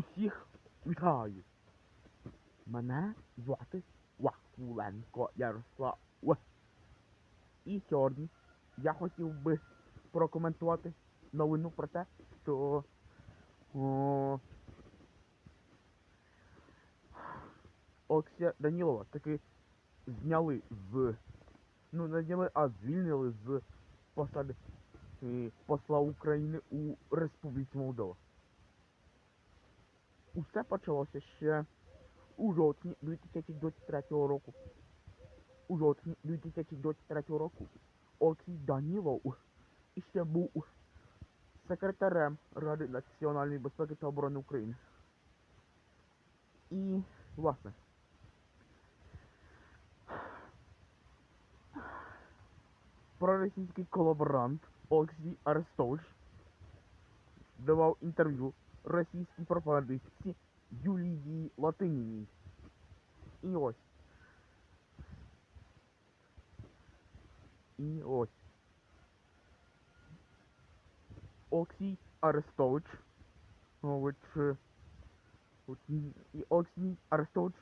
Усіх вітаю! Мене звати Вакуленко Ярослав. І сьогодні я хотів би прокоментувати новину про те, що о, Олексія Данілова таки зняли з. Ну, не зняли, а звільнили з посади е, посла України у Республіці Молдова. Усе почалося ще у жовтні 2023 року. У жовтні 2023 року Олексій Данілов іще був секретарем Ради національної безпеки та оборони України. І, власне, проросійський колаборант Олексій Арестович давав інтерв'ю російській пропагандистці Юлії Латиніній. І ось. І ось. Олексій Арестович. Which, е, і Олексій Арестович.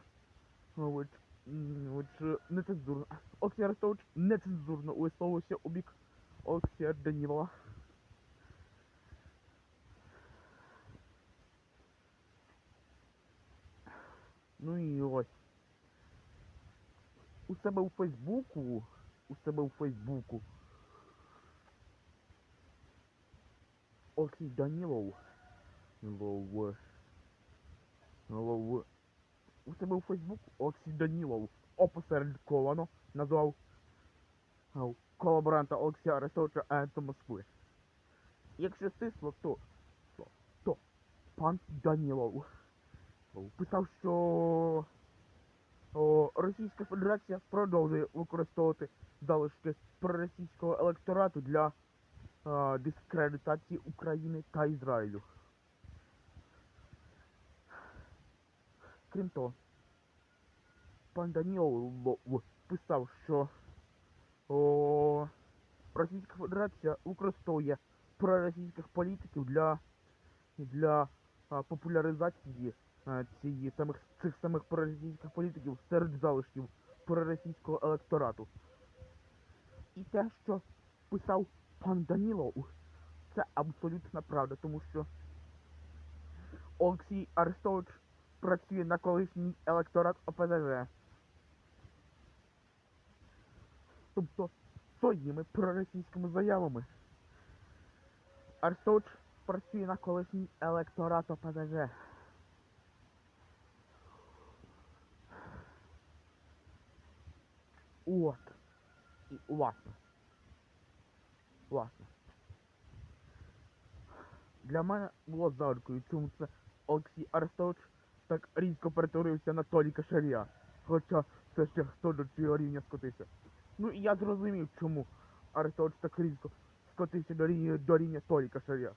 М, which, е, нецензурно. Олексій Арестович нецензурно висловився у бік Олексія Данілова. Ну і ось. У себе у Фейсбуку. У себе у Фейсбуку. Олексій Данілов. Лов. Лов. У себе у Фейсбуку Олексій Данілов опосередковано назвав колаборанта Олексія Арестовича агентом Москви. Якщо стисло, то, то, то пан Данілов писав, що Російська Федерація продовжує використовувати залишки проросійського електорату для дискредитації України та Ізраїлю. Крім того, пан Данілов писав, що Російська Федерація використовує проросійських політиків для, для популяризації цієї самих цих самих проросійських політиків серед залишків проросійського електорату. І те, що писав пан Данілов, це абсолютна правда, тому що Олексій Арестович працює на колишній електорат ОПЗЖ. Тобто своїми проросійськими заявами. Арестович працює на колишній електорат ОПЗЖ. От. І власне. Для мене було загадкою, чому це Олексій Арестович так різко перетворився на Толіка Шарія. Хоча це ще хто до цього рівня скотився. Ну і я зрозумів, чому Арестович так різко скотився до рівня, до рівня Толіка Шарія.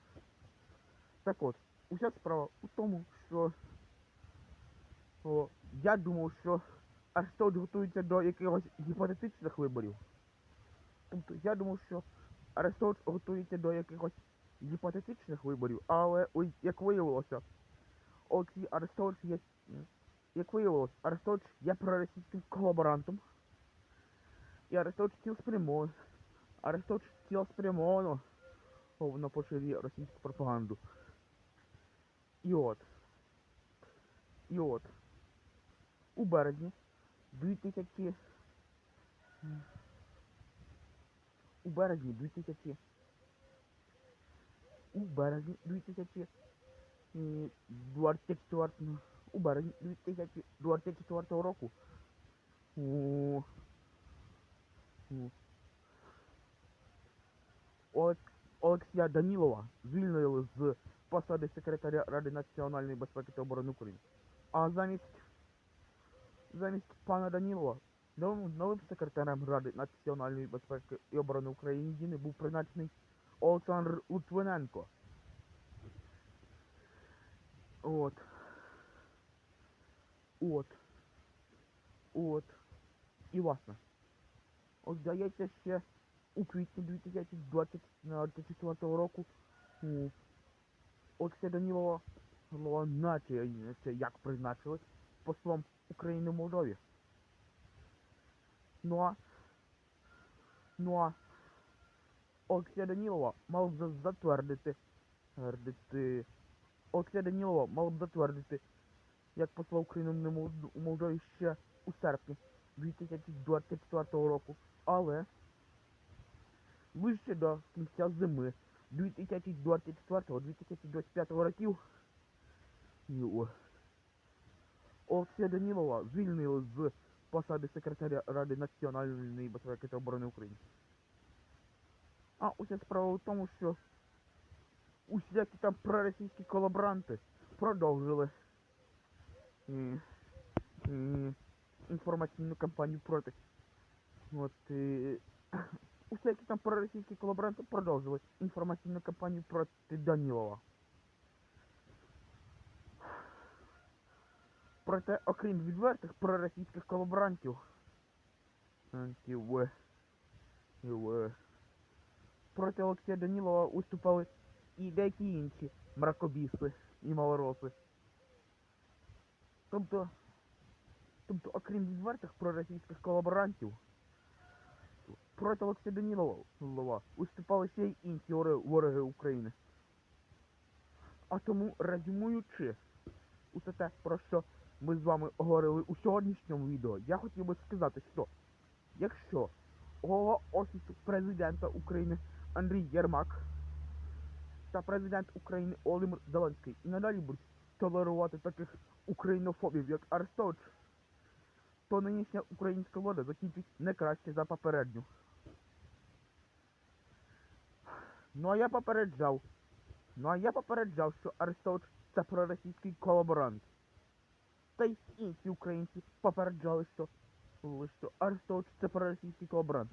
Так от, уся справа у тому, що о, я думав, що Арестович готується до якихось гіпотетичних виборів. Тобто я думав, що Арестович готується до якихось гіпотетичних виборів, але як виявилося, Олексій Арестович є, як виявилось, Арестович є проросійським колаборантом. І Арестович цілеспрямовано, Арестович цілеспрямовано на поширює російську пропаганду. І от. І от. У березні 2000 у березні 2000 у березні 2024 у березні 2024 року. У, у Олек- Олексія Данілова звільнили з посади секретаря Ради національної безпеки та оборони України. А замість замість пана Данілова новим, новим секретарем Ради національної безпеки і оборони України був призначений Олександр Лутвиненко. От. От. От. І власне. От здається ще у квітні 2024 року у Олексія Данілова голова нації, як призначили послом України в Молдові. Ну а ну а Олексія Данілова мав за- затвердити затвердити Олексія Данілова мав затвердити як посла України у Молдові ще у серпні 2024 року, але ближче до кінця зими 2024-2025 років йо, Олексія Данілова звільнили з посади секретаря Ради національної безпеки та оборони України. А уся справа в тому, що усякі там проросійські колаборанти продовжили і, і, інформаційну кампанію проти. От, і, усякі там проросійські колаборанти продовжили інформаційну кампанію проти Данілова. Проте, окрім відвертих проросійських колаборантів, антів, проти Олексія Данілова виступали і деякі інші мракобіси і малороси. Тобто, тобто, окрім відвертих проросійських колаборантів, проти Олексія Данілова виступали ще й інші вороги України. А тому, резюмуючи усе те, про що ми з вами говорили у сьогоднішньому відео, я хотів би сказати, що якщо голова Офісу президента України Андрій Єрмак та президент України Володимир Зеленський і надалі будуть толерувати таких українофобів, як Арестович, то нинішня українська влада закінчить не краще за попередню. Ну а я попереджав. Ну а я попереджав, що Арестович це проросійський колаборант. Та й інші українці попереджали, що, що Арестович це проросійський колаборант.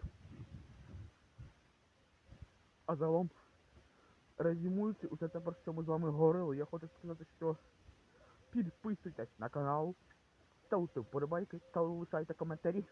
А загалом, резюмуючи усе те, про що ми з вами говорили, я хочу сказати, що підписуйтесь на канал, ставте вподобайки та лишайте коментарі.